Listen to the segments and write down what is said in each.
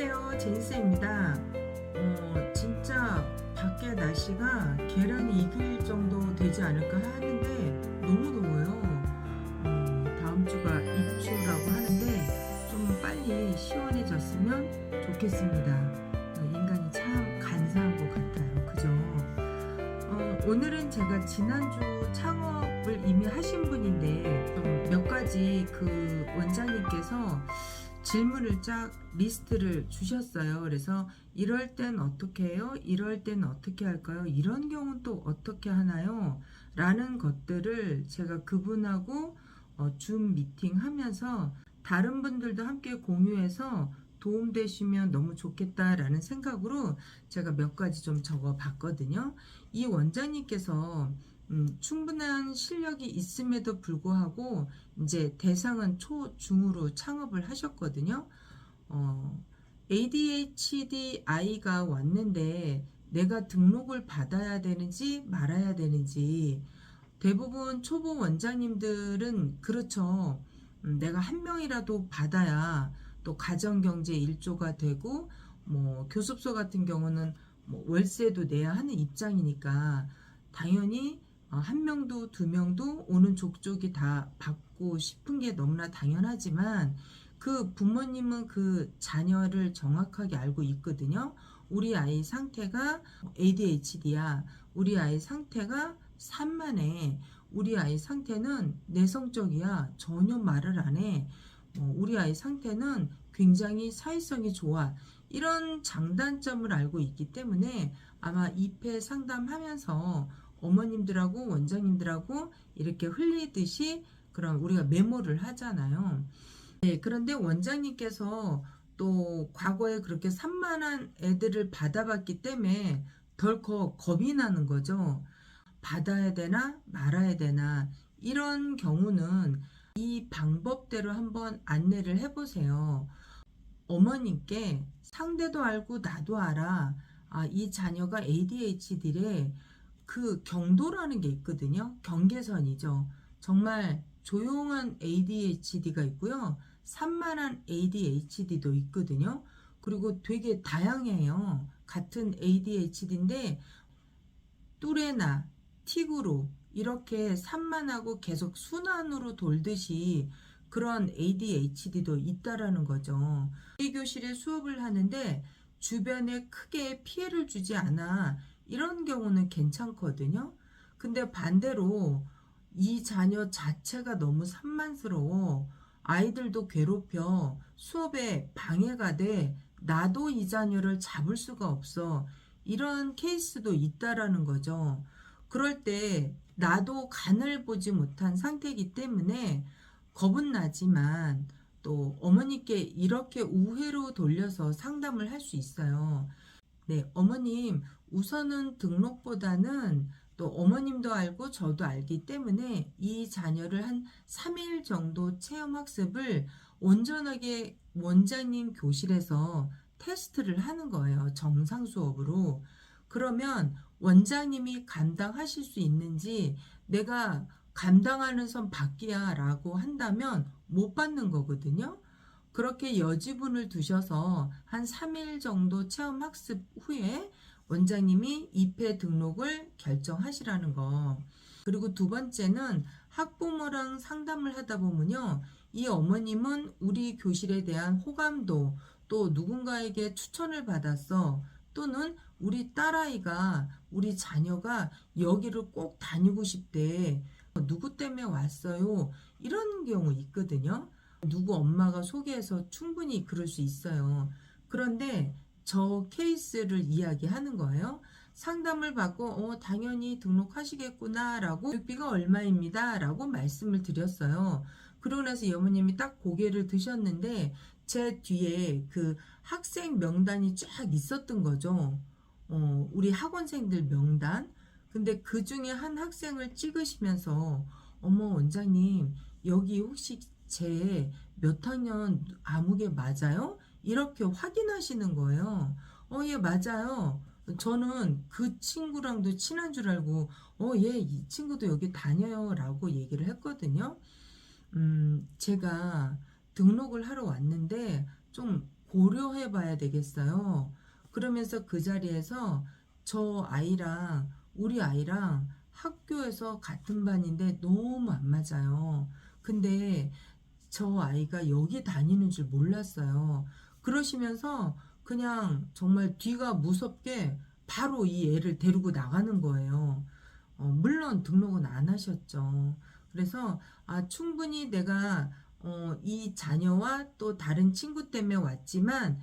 안녕하세요. 제니스입니다. 어, 진짜 밖에 날씨가 계란이 익을 정도 되지 않을까 하는데 너무 더워요. 어, 다음 주가 입추라고 하는데 좀 빨리 시원해졌으면 좋겠습니다. 어, 인간이 참 간사한 것 같아요. 그죠? 어, 오늘은 제가 지난주 창업을 이미 하신 분인데 좀몇 가지 그 원장님께서 질문을 쫙 리스트를 주셨어요. 그래서 이럴 땐 어떻게 해요? 이럴 땐 어떻게 할까요? 이런 경우는 또 어떻게 하나요? 라는 것들을 제가 그분하고 어, 줌 미팅 하면서 다른 분들도 함께 공유해서 도움되시면 너무 좋겠다라는 생각으로 제가 몇 가지 좀 적어 봤거든요. 이 원장님께서 음, 충분한 실력이 있음에도 불구하고 이제 대상은 초, 중으로 창업을 하셨거든요. 어, ADHD 아이가 왔는데 내가 등록을 받아야 되는지 말아야 되는지 대부분 초보 원장님들은 그렇죠. 음, 내가 한 명이라도 받아야 또 가정경제 일조가 되고 뭐 교습소 같은 경우는 뭐 월세도 내야 하는 입장이니까 당연히 어, 한 명도 두 명도 오는 족족이 다 받고 싶은 게 너무나 당연하지만 그 부모님은 그 자녀를 정확하게 알고 있거든요. 우리 아이 상태가 ADHD야. 우리 아이 상태가 산만해. 우리 아이 상태는 내성적이야. 전혀 말을 안 해. 어, 우리 아이 상태는 굉장히 사회성이 좋아. 이런 장단점을 알고 있기 때문에 아마 입회 상담하면서 어머님들하고 원장님들하고 이렇게 흘리듯이 그런 우리가 메모를 하잖아요. 네, 그런데 원장님께서 또 과거에 그렇게 산만한 애들을 받아봤기 때문에 덜컥 겁이 나는 거죠. 받아야 되나 말아야 되나 이런 경우는 이 방법대로 한번 안내를 해보세요. 어머님께 상대도 알고 나도 알아. 아, 이 자녀가 ADHD래. 그 경도라는 게 있거든요. 경계선이죠. 정말 조용한 ADHD가 있고요. 산만한 ADHD도 있거든요. 그리고 되게 다양해요. 같은 ADHD인데 뚜레나 틱으로 이렇게 산만하고 계속 순환으로 돌듯이 그런 ADHD도 있다라는 거죠. 우리 교실에 수업을 하는데 주변에 크게 피해를 주지 않아 이런 경우는 괜찮거든요. 근데 반대로 이 자녀 자체가 너무 산만스러워 아이들도 괴롭혀 수업에 방해가 돼 나도 이 자녀를 잡을 수가 없어 이런 케이스도 있다라는 거죠. 그럴 때 나도 간을 보지 못한 상태이기 때문에 겁은 나지만 또 어머니께 이렇게 우회로 돌려서 상담을 할 수 있어요. 네, 어머님, 우선은 등록보다는 또 어머님도 알고 저도 알기 때문에 이 자녀를 한 3일 정도 체험 학습을 온전하게 원장님 교실에서 테스트를 하는 거예요. 정상 수업으로. 그러면 원장님이 감당하실 수 있는지 내가 감당하는 선 밖이야 라고 한다면 못 받는 거거든요. 그렇게 여지분을 두셔서 한 3일 정도 체험 학습 후에 원장님이 입회 등록을 결정하시라는 거. 그리고 두 번째는 학부모랑 상담을 하다 보면요. 이 어머님은 우리 교실에 대한 호감도 또 누군가에게 추천을 받았어. 또는 우리 딸아이가, 우리 자녀가 여기를 꼭 다니고 싶대. 누구 때문에 왔어요? 이런 경우 있거든요. 누구 엄마가 소개해서 충분히 그럴 수 있어요. 그런데 저 케이스를 이야기하는 거예요. 상담을 받고 어 당연히 등록하시겠구나 라고 교육비가 얼마입니다 라고 말씀을 드렸어요. 그러고 나서 이 어머님이 딱 고개를 드셨는데 제 뒤에 그 학생 명단이 쫙 있었던 거죠. 어, 우리 학원생들 명단. 근데 그 중에 한 학생을 찍으시면서 어머 원장님 여기 혹시 제 몇 학년 아무개 맞아요? 이렇게 확인하시는 거예요. 어, 예, 맞아요. 저는 그 친구랑도 친한 줄 알고, 어, 예, 이 친구도 여기 다녀요. 라고 얘기를 했거든요. 음, 제가 등록을 하러 왔는데, 좀 고려해 봐야 되겠어요. 그러면서 그 자리에서 저 아이랑 우리 아이랑 학교에서 같은 반인데 너무 안 맞아요. 근데 저 아이가 여기 다니는 줄 몰랐어요. 그러시면서 그냥 정말 뒤가 무섭게 바로 이 애를 데리고 나가는 거예요. 어, 물론 등록은 안 하셨죠. 그래서 아, 충분히 내가 어, 이 자녀와 또 다른 친구 때문에 왔지만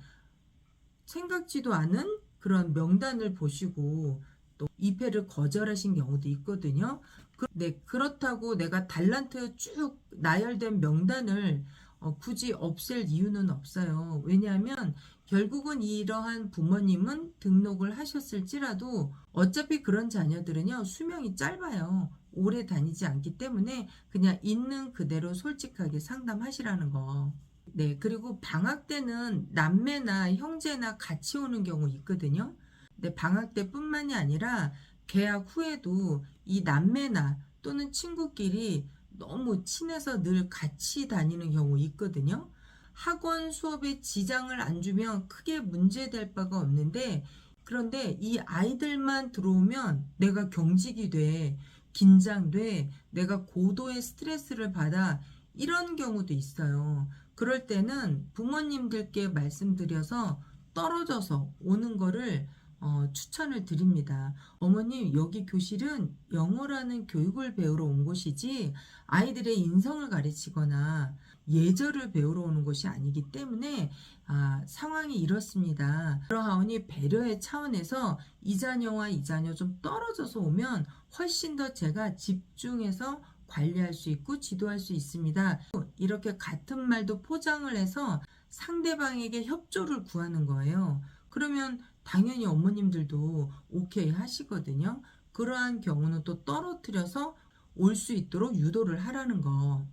생각지도 않은 그런 명단을 보시고 또 입회를 거절하신 경우도 있거든요. 그, 네, 그렇다고 내가 달란트 쭉 나열된 명단을 어, 굳이 없앨 이유는 없어요. 왜냐하면 결국은 이러한 부모님은 등록을 하셨을지라도 어차피 그런 자녀들은요 수명이 짧아요. 오래 다니지 않기 때문에 그냥 있는 그대로 솔직하게 상담하시라는 거. 네, 그리고 방학 때는 남매나 형제나 같이 오는 경우 있거든요. 근데 방학 때뿐만이 아니라 개학 후에도 이 남매나 또는 친구끼리 너무 친해서 늘 같이 다니는 경우 있거든요. 학원 수업에 지장을 안 주면 크게 문제될 바가 없는데 그런데 이 아이들만 들어오면 내가 경직이 돼, 긴장돼, 내가 고도의 스트레스를 받아 이런 경우도 있어요. 그럴 때는 부모님들께 말씀드려서 떨어져서 오는 거를 어, 추천을 드립니다. 어머님, 여기 교실은 영어라는 교육을 배우러 온 곳이지 아이들의 인성을 가르치거나 예절을 배우러 오는 곳이 아니기 때문에 아, 상황이 이렇습니다. 그러하오니 배려의 차원에서 이 자녀와 이 자녀 좀 떨어져서 오면 훨씬 더 제가 집중해서 관리할 수 있고 지도할 수 있습니다. 이렇게 같은 말도 포장을 해서 상대방에게 협조를 구하는 거예요. 그러면 당연히 어머님들도 오케이 하시거든요. 그러한 경우는 또 떨어뜨려서 올 수 있도록 유도를 하라는 거.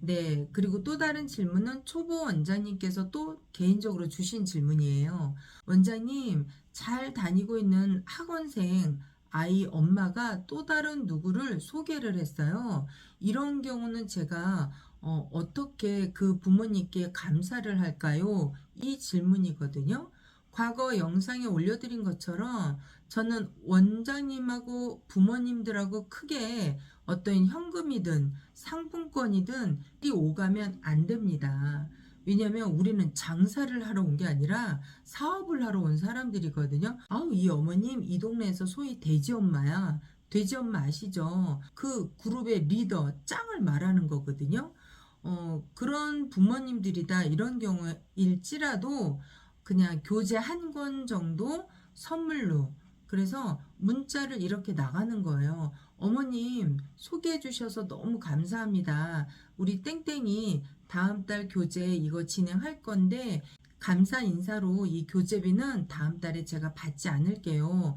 네, 그리고 또 다른 질문은 초보 원장님께서 또 개인적으로 주신 질문이에요. 원장님, 잘 다니고 있는 학원생 아이 엄마가 또 다른 누구를 소개를 했어요. 이런 경우는 제가 어, 어떻게 그 부모님께 감사를 할까요? 이 질문이거든요. 과거 영상에 올려드린 것처럼 저는 원장님하고 부모님들하고 크게 어떤 현금이든 상품권이든 이 오가면 안 됩니다. 왜냐면 우리는 장사를 하러 온 게 아니라 사업을 하러 온 사람들이거든요. 아우, 이 어머님 이 동네에서 소위 돼지 엄마야. 돼지 엄마 아시죠? 그 그룹의 리더, 짱을 말하는 거거든요. 어, 그런 부모님들이다. 이런 경우일지라도 그냥 교재 한 권 정도 선물로 그래서 문자를 이렇게 나가는 거예요. 어머님 소개해 주셔서 너무 감사합니다. 우리 땡땡이 다음 달 교재 이거 진행할 건데 감사 인사로 이 교재비는 다음 달에 제가 받지 않을게요.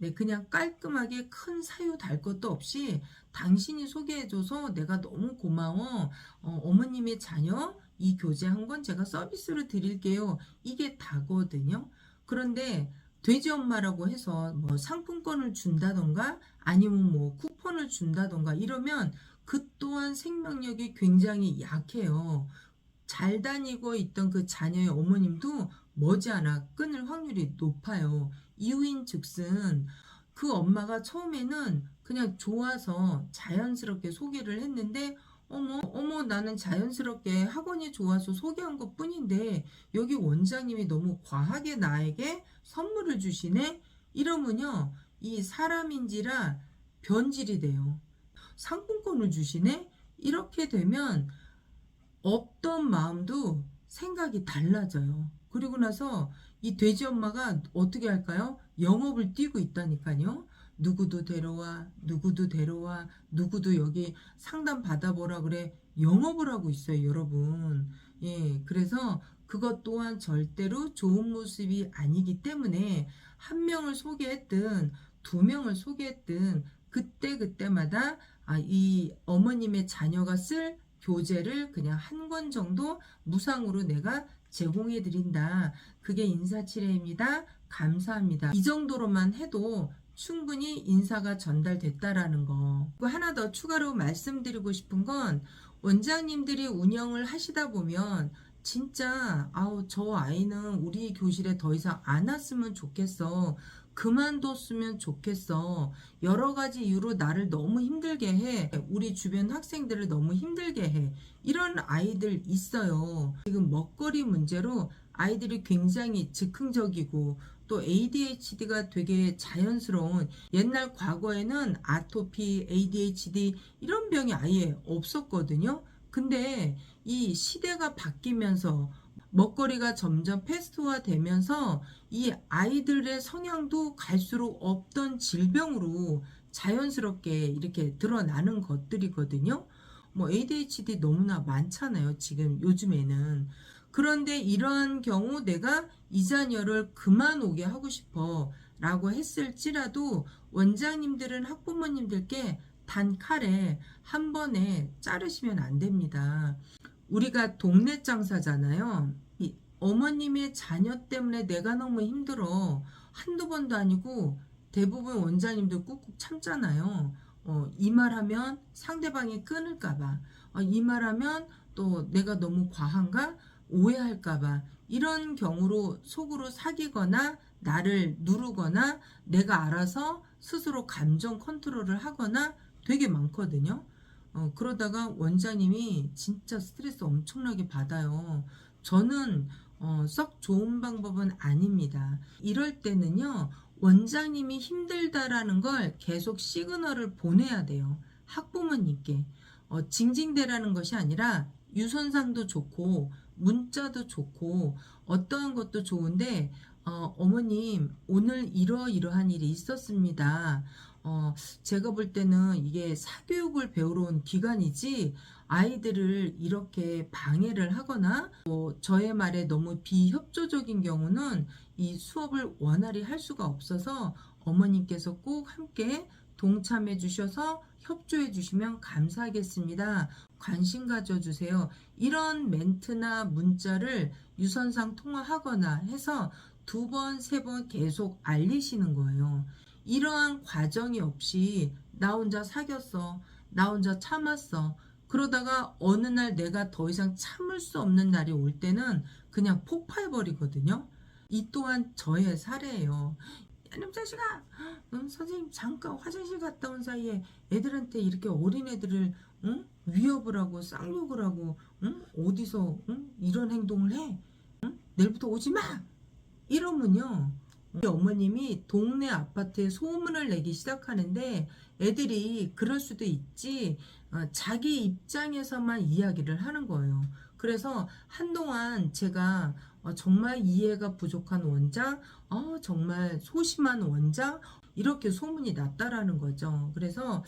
네, 그냥 깔끔하게 큰 사유 달 것도 없이 당신이 소개해줘서 내가 너무 고마워. 어, 머님의 자녀 이 교재 한 권 제가 서비스로 드릴게요. 이게 다거든요. 그런데 돼지 엄마라고 해서 뭐 상품권을 준다던가 아니면 뭐 쿠폰을 준다던가 이러면 그 또한 생명력이 굉장히 약해요. 잘 다니고 있던 그 자녀의 어머님도 머지않아 끊을 확률이 높아요. 이유인 즉슨 그 엄마가 처음에는 그냥 좋아서 자연스럽게 소개를 했는데 어머, 어머, 나는 자연스럽게 학원이 좋아서 소개한 것 뿐인데, 여기 원장님이 너무 과하게 나에게 선물을 주시네? 이러면요, 이 사람인지라 변질이 돼요. 상품권을 주시네? 이렇게 되면 없던 마음도 생각이 달라져요. 그리고 나서 이 돼지 엄마가 어떻게 할까요? 영업을 뛰고 있다니까요. 누구도 데려와, 누구도 데려와, 누구도 여기 상담 받아보라 그래. 영업을 하고 있어요, 여러분. 예, 그래서 그것 또한 절대로 좋은 모습이 아니기 때문에 한 명을 소개했든 두 명을 소개했든 그때 그때마다 아, 이 어머님의 자녀가 쓸 교재를 그냥 한 권 정도 무상으로 내가 제공해 드린다. 그게 인사치레입니다. 감사합니다. 이 정도로만 해도 충분히 인사가 전달됐다라는 거. 하나 더 추가로 말씀드리고 싶은 건 원장님들이 운영을 하시다 보면 진짜 아우 저 아이는 우리 교실에 더 이상 안 왔으면 좋겠어. 그만뒀으면 좋겠어. 여러 가지 이유로 나를 너무 힘들게 해. 우리 주변 학생들을 너무 힘들게 해. 이런 아이들 있어요. 지금 먹거리 문제로 아이들이 굉장히 즉흥적이고 또 ADHD가 되게 자연스러운 옛날 과거에는 아토피, ADHD 이런 병이 아예 없었거든요. 근데 이 시대가 바뀌면서 먹거리가 점점 패스트화 되면서 이 아이들의 성향도 갈수록 없던 질병으로 자연스럽게 이렇게 드러나는 것들이거든요. 뭐 ADHD 너무나 많잖아요. 지금 요즘에는. 그런데 이러한 경우 내가 이 자녀를 그만 오게 하고 싶어 라고 했을지라도 원장님들은 학부모님들께 단 칼에 한 번에 자르시면 안 됩니다. 우리가 동네 장사잖아요. 이 어머님의 자녀 때문에 내가 너무 힘들어. 한두 번도 아니고 대부분 원장님들 꾹꾹 참잖아요. 어, 이 말하면 상대방이 끊을까봐. 어, 이 말하면 또 내가 너무 과한가? 오해할까봐. 이런 경우로 속으로 사귀거나 나를 누르거나 내가 알아서 스스로 감정 컨트롤을 하거나 되게 많거든요. 어, 그러다가 원장님이 진짜 스트레스 엄청나게 받아요. 저는 어, 썩 좋은 방법은 아닙니다. 이럴 때는요, 원장님이 힘들다라는 걸 계속 시그널을 보내야 돼요. 학부모님께. 어, 징징대라는 것이 아니라 유선상도 좋고, 문자도 좋고, 어떠한 것도 좋은데, 어, 어머님, 오늘 이러이러한 일이 있었습니다. 어, 제가 볼 때는 이게 사교육을 배우러 온 기간이지 아이들을 이렇게 방해를 하거나 뭐 저의 말에 너무 비협조적인 경우는 이 수업을 원활히 할 수가 없어서 어머님께서 꼭 함께 동참해 주셔서 협조해 주시면 감사하겠습니다. 관심 가져 주세요. 이런 멘트나 문자를 유선상 통화하거나 해서 두 번, 세 번 계속 알리시는 거예요. 이러한 과정이 없이 나 혼자 사귀었어. 나 혼자 참았어. 그러다가 어느 날 내가 더 이상 참을 수 없는 날이 올 때는 그냥 폭파해버리거든요. 이 또한 저의 사례예요. 야놈 자식아, 응? 선생님 잠깐 화장실 갔다 온 사이에 애들한테 이렇게 어린 애들을 응? 위협을 하고 쌍욕을 하고 응? 어디서 응? 이런 행동을 해? 응? 내일부터 오지 마. 이러면요. 우리 어머님이 동네 아파트에 소문을 내기 시작하는데 애들이 그럴 수도 있지 어, 자기 입장에서만 이야기를 하는 거예요. 그래서 한동안 제가 어, 정말 이해가 부족한 원장, 어, 정말 소심한 원장 이렇게 소문이 났다라는 거죠. 그래서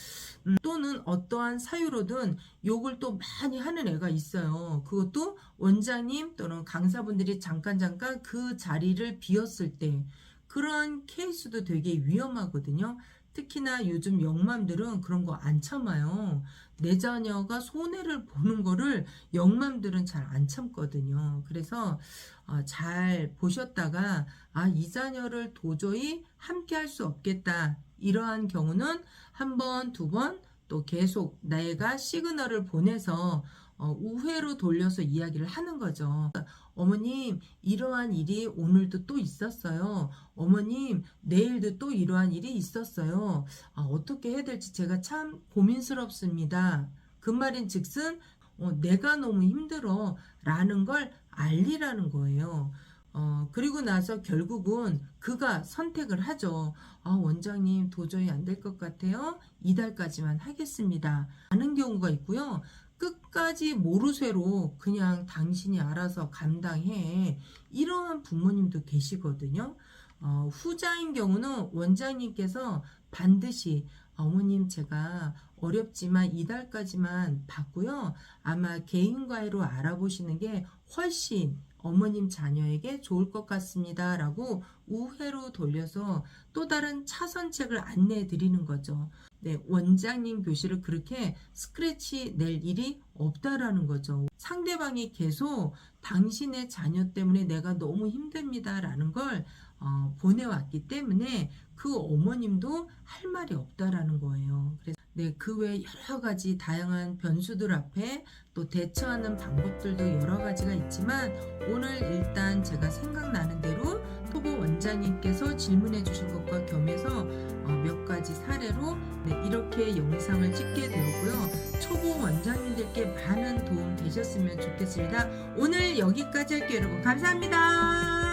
음, 또는 어떠한 사유로든 욕을 또 많이 하는 애가 있어요. 그것도 원장님 또는 강사분들이 잠깐 잠깐 그 자리를 비웠을 때 그런 케이스도 되게 위험하거든요. 특히나 요즘 영맘들은 그런 거 안 참아요. 내 자녀가 손해를 보는 거를 영맘들은 잘 안 참거든요. 그래서 어, 잘 보셨다가 아, 이 자녀를 도저히 함께 할 수 없겠다. 이러한 경우는 한 번, 두 번, 또 계속 내가 시그널을 보내서 어, 우회로 돌려서 이야기를 하는 거죠. 어머님, 이러한 일이 오늘도 또 있었어요. 어머님, 내일도 또 이러한 일이 있었어요. 아, 어떻게 해야 될지 제가 참 고민스럽습니다. 그 말인 즉슨, 어, 내가 너무 힘들어. 라는 걸 알리라는 거예요. 어, 그리고 나서 결국은 그가 선택을 하죠. 아, 원장님 도저히 안 될 것 같아요. 이달까지만 하겠습니다. 하는 경우가 있고요. 끝까지 모르쇠로 그냥 당신이 알아서 감당해. 이러한 부모님도 계시거든요. 어, 후자인 경우는 원장님께서 반드시 어머님 제가 어렵지만 이달까지만 받고요. 아마 개인과외로 알아보시는 게 훨씬 어머님 자녀에게 좋을 것 같습니다. 라고 우회로 돌려서 또 다른 차선책을 안내해 드리는 거죠. 네, 원장님 교실을 그렇게 스크래치 낼 일이 없다라는 거죠. 상대방이 계속 당신의 자녀 때문에 내가 너무 힘듭니다라는 걸 어, 보내왔기 때문에 그 어머님도 할 말이 없다라는 거예요. 그래서 네, 그 외 여러 가지 다양한 변수들 앞에 또 대처하는 방법들도 여러 가지가 있지만 오늘 일단 제가 생각나는 대로 토보 원장님께서 질문해 주신 것과 겸해서 어, 몇 가지 사례로 네, 이렇게 영상을 찍게 되었고요. 초보 원장님들께 많은 도움 되셨으면 좋겠습니다. 오늘 여기까지 할게요, 여러분. 감사합니다.